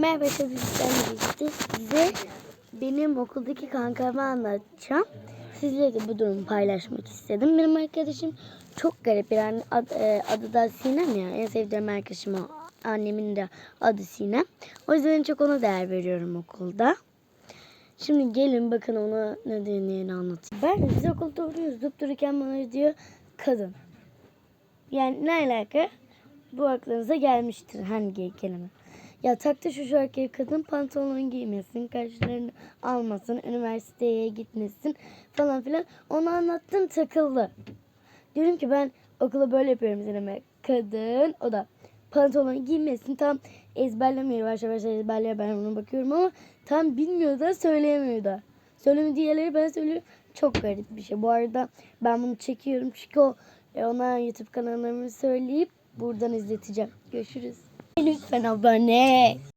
Merhaba birlikte size benim okuldaki kankamı anlatacağım. Sizle de bu durumu paylaşmak istedim. Benim arkadaşım çok garip yani ad, e, adı da Sinem ya. En sevdiğim arkadaşım o. Annemin de adı Sinem. O yüzden en çok ona değer veriyorum okulda. Şimdi gelin bakın ona ne deneyeni anlatayım. Ben biz okulda oturuyoruz. Durup dururken bana diyor kadın. Yani ne alaka? Bu aklınıza gelmiştir hangi kelime. Ya takta şu şarkıyı kadın pantolon giymesin, kaşlarını almasın, üniversiteye gitmesin falan filan. Onu anlattım takıldı. Diyorum ki ben okula böyle yapıyorum Zeynep'e. Kadın o da pantolon giymesin tam ezberlemiyor yavaş yavaş ezberliyor ben ona bakıyorum ama tam bilmiyor da söyleyemiyor da. Söylemediği yerleri ben söylüyorum. Çok garip bir şey. Bu arada ben bunu çekiyorum çünkü o e, ona YouTube kanallarımı söyleyip buradan izleteceğim. Görüşürüz. Luc un bonnet.